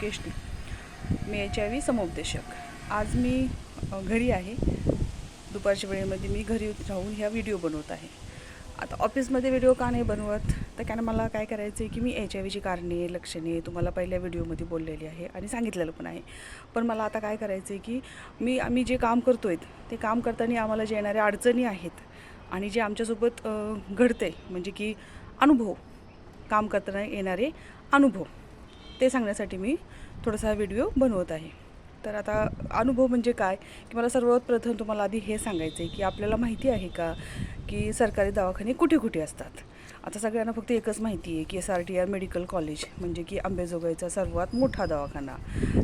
केशनी मी H I V समुपदेशक. आज मी घरी आहे. दुपारच्या वेळेमध्ये मी घरी राहून ह्या व्हिडिओ बनवत आहे. आता ऑफिसमध्ये व्हिडिओ का नाही बनवत? तर कारण मला काय करायचं आहे की मी एच आय व्हीची कारणे लक्षणे तुम्हाला पहिल्या व्हिडिओमध्ये बोललेली आहे आणि सांगितलेलं पण आहे. पण मला आता काय करायचं आहे की मी आम्ही जे काम करतो आहे ते काम करताना आम्हाला जे येणाऱ्या अडचणी आहेत आणि जे आमच्यासोबत घडते म्हणजे की अनुभव काम करताना येणारे अनुभव. ते सांगण्यासाठी मी थोडासा व्हिडिओ बनवत आहे. तर आता अनुभव म्हणजे काय? की मला सर्वात प्रथम तुम्हाला आधी हे सांगायचं आहे की आपल्याला माहिती आहे का? की सरकारी दवाखाने कुठे कुठे असतात? आता सगळ्यांना फक्त एकच माहिती आहे की S R T R medical college म्हणजे की आंबेजोगाईचा सर्वात मोठा दवाखाना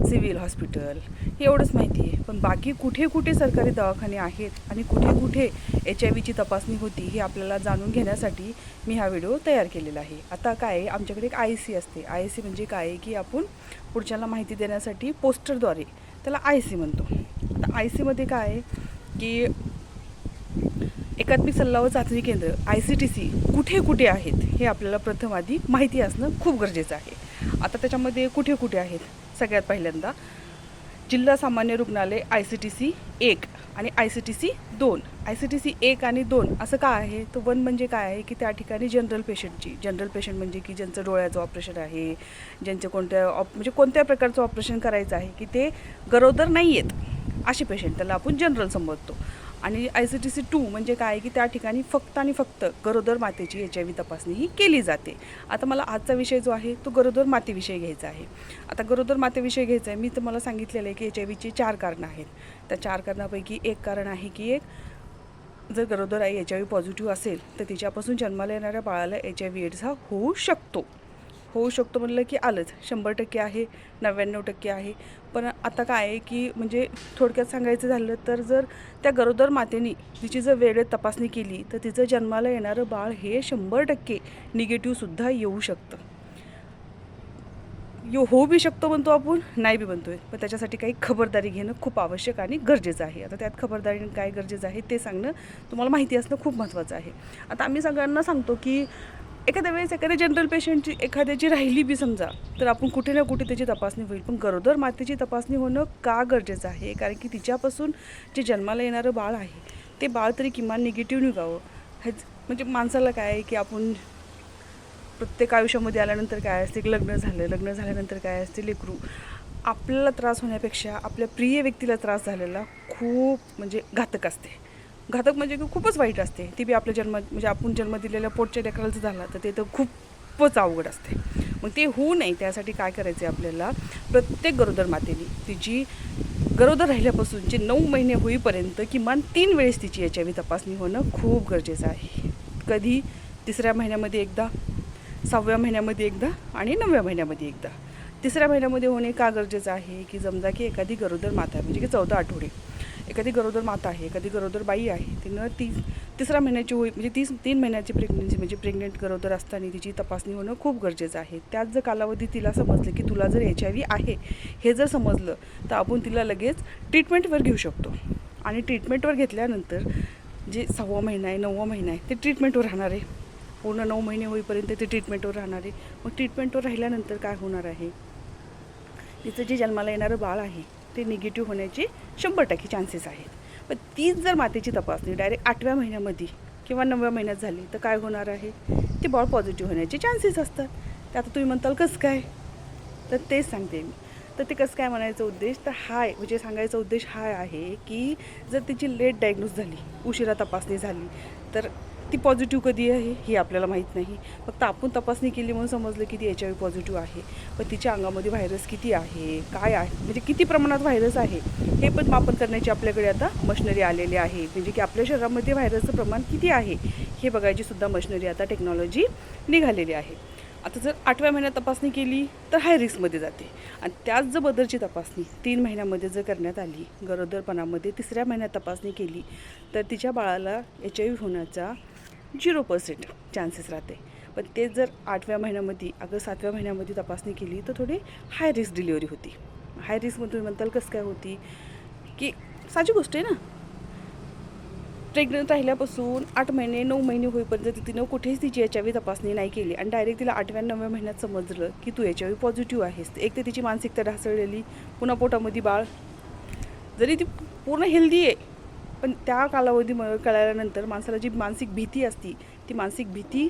सिव्हिल हॉस्पिटल हे एवढंच माहिती आहे. पण बाकी कुठे कुठे सरकारी दवाखाने आहेत आणि कुठे कुठे एच आय व्हीची तपासणी होती हे आपल्याला जाणून घेण्यासाठी मी हा व्हिडिओ तयार केलेला आहे. आता काय आहे आमच्याकडे एक आय सी असते. आय सी म्हणजे काय आहे की आपण पुढच्याला माहिती देण्यासाठी पोस्टरद्वारे त्याला आय सी म्हणतो. आता आय सीमध्ये काय आहे की एकात्मिक सल्ला व चाचणी केंद्र आय सी टी सी कुठे कुठे आहेत हे आपल्याला प्रथम आधी माहिती असणं खूप गरजेचं आहे. आता त्याच्यामध्ये कुठे कुठे आहेत? सगळ्यात पहिल्यांदा जिल्हा सामान्य रुग्णालय आय सी टी सी एक आणि आय सी टी सी दोन. आय सी टी सी एक आणि दोन असं काय आहे? तर वन म्हणजे काय आहे? की त्या ठिकाणी जनरल पेशंटची जनरल पेशंट म्हणजे की ज्यांचं डोळ्याचं ऑपरेशन आहे ज्यांचं कोणत्या ऑप म्हणजे कोणत्या प्रकारचं ऑपरेशन करायचं आहे की ते गरोदर नाही आहेत असे पेशंट त्याला आपण जनरल संबोधतो. आणि I C T C two म्हणजे काय आहे की त्या ठिकाणी फक्त आणि फक्त गरोदर मातेची एच आय व्ही तपासणी ही केली जाते. आता मला आजचा विषय जो आहे तो गरोदर मातेविषयी घ्यायचा आहे. आता गरोदर मातेविषयी घ्यायचा आहे. मी तुम्हाला सांगितलेलं आहे की एच आय व्हीची चार कारणं आहेत. त्या चार कारणापैकी एक कारण आहे की एक जर गरोदर आई एच आय व्ही पॉझिटिव्ह असेल तर तिच्यापासून जन्माला येणाऱ्या बाळाला एच आय व्ही एड्स हा होऊ शकतो. होऊ शकतो म्हणलं की आलंच. शंभर टक्के आहे नव्याण्णव टक्के आहे. पण आता काय आहे की म्हणजे थोडक्यात सांगायचं झालं तर जर त्या गरोदर मातेने तिची जर वेळेत तपासणी केली तर तिचं जन्माला येणारं बाळ हे शंभर टक्के निगेटिव्हसुद्धा येऊ शकतं. यो होऊ बी शकतो म्हणतो आपण नाही बी म्हणतोय. पण त्याच्यासाठी काही खबरदारी घेणं खूप आवश्यक आणि गरजेचं आहे. आता त्यात खबरदारी काय गरजेचं आहे ते सांगणं तुम्हाला माहिती असणं खूप महत्त्वाचं आहे. आता आम्ही सगळ्यांना सांगतो की एखाद्या वेळेस एखाद्या जनरल पेशंटची एखाद्याची राहिली बी समजा तर आपण कुठे ना कुठे त्याची तपासणी होईल. पण गरोदर मातेची तपासणी होणं का गरजेचं आहे? कारण की तिच्यापासून जे जन्माला येणारं बाळ आहे ते बाळ तरी किमान निगेटिव्ह निघावं. ह्याच म्हणजे माणसाला काय आहे की आपण प्रत्येक आयुष्यामध्ये आल्यानंतर काय असते? लग्न झालं लग्न झाल्यानंतर काय असते? लेकरू. आपल्याला त्रास होण्यापेक्षा आपल्या प्रिय व्यक्तीला त्रास झालेला खूप म्हणजे घातक असते. घातक म्हणजे की खूपच वाईट असते. ती बी आपल्या जन्म म्हणजे आपण जन्म दिलेल्या पोटच्या लेकराला जर झाला तर ते तर खूपच अवघड असते. मग ते होऊ नये त्यासाठी काय करायचं आहे आपल्याला? प्रत्येक गरोदर मातेने तिची गरोदर राहिल्यापासूनचे नऊ महिने होईपर्यंत किमान तीन वेळेस तिची एच आय व्ही तपासणी होणं खूप गरजेचं आहे. कधी? तिसऱ्या महिन्यामध्ये एकदा सहाव्या महिन्यामध्ये एकदा आणि नवव्या महिन्यामध्ये एकदा. तिसऱ्या महिन्यामध्ये होणे का गरजेचं आहे? की समजा की एखादी गरोदर माता आहे म्हणजे की चौदा आठवडे. एखादी गरोदर माता आहे एखादी गरोदर बाई आहे तिनं तीस तिसरा महिन्याची होई म्हणजे तीस तीन महिन्याची प्रेग्नन्सी म्हणजे प्रेग्नेंट गरोदर असताना तिची तपासणी होणं खूप गरजेचं आहे. त्याच जर कालावधी तिला समजलं की तुला जर एच आय व्ही आहे हे जर समजलं तर आपण तिला लगेच ट्रीटमेंटवर घेऊ शकतो. आणि ट्रीटमेंटवर घेतल्यानंतर जे सहावा महिना आहे नववा महिना आहे ते ट्रीटमेंटवर राहणार आहे. पूर्ण नऊ महिने होईपर्यंत ते ट्रीटमेंटवर राहणार आहे. मग ट्रीटमेंटवर राहिल्यानंतर काय होणार आहे? तिचं जे जन्माला येणारं बाळ आहे ते निगेटिव्ह होण्याचे शंभर टक्के चान्सेस आहेत. पण तीच जर मातेची तपासणी डायरेक्ट आठव्या महिन्यामध्ये किंवा नवव्या महिन्यात झाली तर काय होणार आहे? ते बॉल पॉझिटिव्ह होण्याचे चान्सेस असतात. ते आता तुम्ही म्हणताल कसं काय? तर तेच सांगते मी. तर ते कसं काय म्हणायचा उद्देश? तर हाय म्हणजे सांगायचा उद्देश हा आहे की जर तिची लेट डायग्नोज झाली उशिरा तपासणी झाली तर ती पॉझिटिव्ह कधी आहे हे आपल्याला माहीत नाही. फक्त आपण तपासणी केली म्हणून समजलं की ती एच आय व्ही पॉझिटिव्ह आहे. पण तिच्या अंगामध्ये व्हायरस किती आहे? काय आहे? म्हणजे किती प्रमाणात व्हायरस आहे? हे पण मापन करण्याची आपल्याकडे आता मशिनरी आलेली आहे. म्हणजे की आपल्या शरीरामध्ये व्हायरसचं प्रमाण किती आहे? हे बघायची सुद्धा मशिनरी आता टेक्नॉलॉजी निघालेली आहे. आता जर आठव्या महिन्यात तपासणी केली तर हाय रिस्कमध्ये जाते. आणि त्याच जर बदलची तपासणी तीन महिन्यामध्ये जर करण्यात आली गरोदरपणामध्ये तिसऱ्या महिन्यात तपासणी केली तर तिच्या बाळाला एच आय व्ही होण्याचा झिरो पर्सेंट चान्सेस राहते. पण ते जर आठव्या महिन्यामध्ये अगर सातव्या महिन्यामध्ये तपासणी केली तर थोडी हाय रिस्क डिलिव्हरी होती. हाय रिस्कमध्ये तुम्ही म्हणताल कसं काय होती? की साची गोष्ट आहे ना. प्रेग्नंट राहिल्यापासून आठ महिने नऊ महिने होईपर्यंत तिनं कुठेच तिची एच आय व्ही तपासणी नाही केली. आणि डायरेक्ट तिला आठव्या नवव्या महिन्यात समजलं की तू एच आय व्ही पॉझिटिव्ह आहेस. एक तर तिची मानसिकता ढासळलेली पुन्हा पोटामध्ये बाळ. जरी ती पूर्ण हेल्दी आहे पण त्या कालावधीमुळे कळल्यानंतर माणसाला जी मानसिक भीती असती ती मानसिक भीती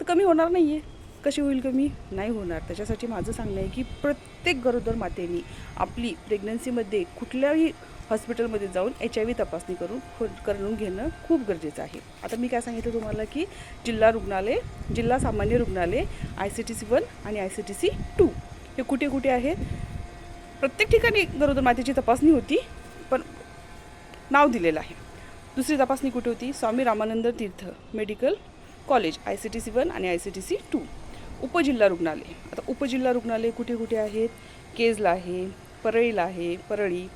तर कमी होणार नाही आहे कशी होईल कमी? नाही होणार. त्याच्यासाठी माझं सांगणं आहे की प्रत्येक गरोदर मातेनी आपली प्रेग्नन्सीमध्ये कुठल्याही हॉस्पिटलमध्ये जाऊन एच आय व्ही तपासणी करून खो- करून घेणं खूप गरजेचं आहे. आता मी काय सांगितलं तुम्हाला की जिल्हा रुग्णालय जिल्हा सामान्य रुग्णालय I C T C one आणि I C T C two हे कुठे कुठे आहेत? प्रत्येक ठिकाणी गरोदर मातेची तपासणी होती. नाव दिलेलं आहे. दुसरी तपासणी कुठे होती? Swami Ramanand Tirth medical college I C T C one आणि I C T C two उपजिल्हा रुग्णालय. आता उपजिल्हा रुग्णालय कुठे कुठे आहेत? केजला आहे परळीला आहे परळी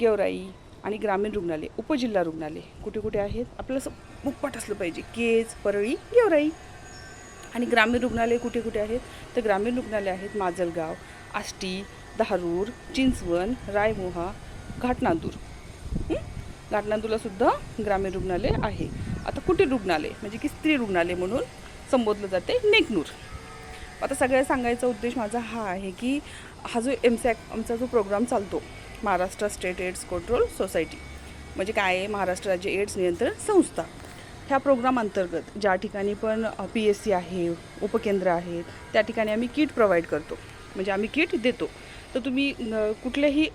गेवराई आणि ग्रामीण रुग्णालय उपजिल्हा रुग्णालय कुठे कुठे आहेत? आपल्याला असं मुखपाठ असलं पाहिजे. केज परळी गेवराई आणि ग्रामीण रुग्णालय कुठे कुठे आहेत? तर ग्रामीण रुग्णालय आहेत माजलगाव आष्टी धारूर चिंचवण रायमोहा घाटनांदूर. घाटनांदूरला सुद्धा ग्रामीण रुग्णालय आहे. आता कुटीर रुग्णालय? म्हणजे की स्त्री रुग्णालय म्हणून संबोधलं जाते नेकनूर. आता सगळ्या सांगायचा उद्देश माझा हा आहे की हा जो एम सॅक आमचा जो प्रोग्राम चालतो Maharashtra State AIDS control society म्हणजे काय आहे? महाराष्ट्र राज्य एड्स नियंत्रण संस्था. ह्या प्रोग्राम अंतर्गत ज्या ठिकाणी पण पी एस सी आहे उपकेंद्र आहेत त्या ठिकाणी आम्ही किट प्रोव्हाइड करतो. म्हणजे आम्ही किट देतो. तर तुम्ही कुठल्याही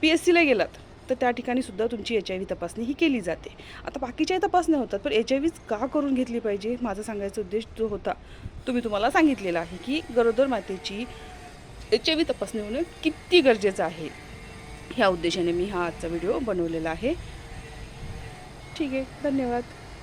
पी एस सीला गेलात तर त्या ठिकाणी सुद्धा तुमची एच आय व्ही तपासणी ही केली जाते. आता बाकीच्याही तपासण्या होतात पण एच आय व्हीच का करून घेतली पाहिजे? माझा सांगायचा उद्देश जो होता तो मी तुम्हाला सांगितलेला आहे की गरोदर मातेची एच आय व्ही तपासणी होणं किती गरजेचं आहे? ह्या उद्देशाने मी हा आजचा व्हिडिओ बनवलेला आहे. ठीक आहे धन्यवाद.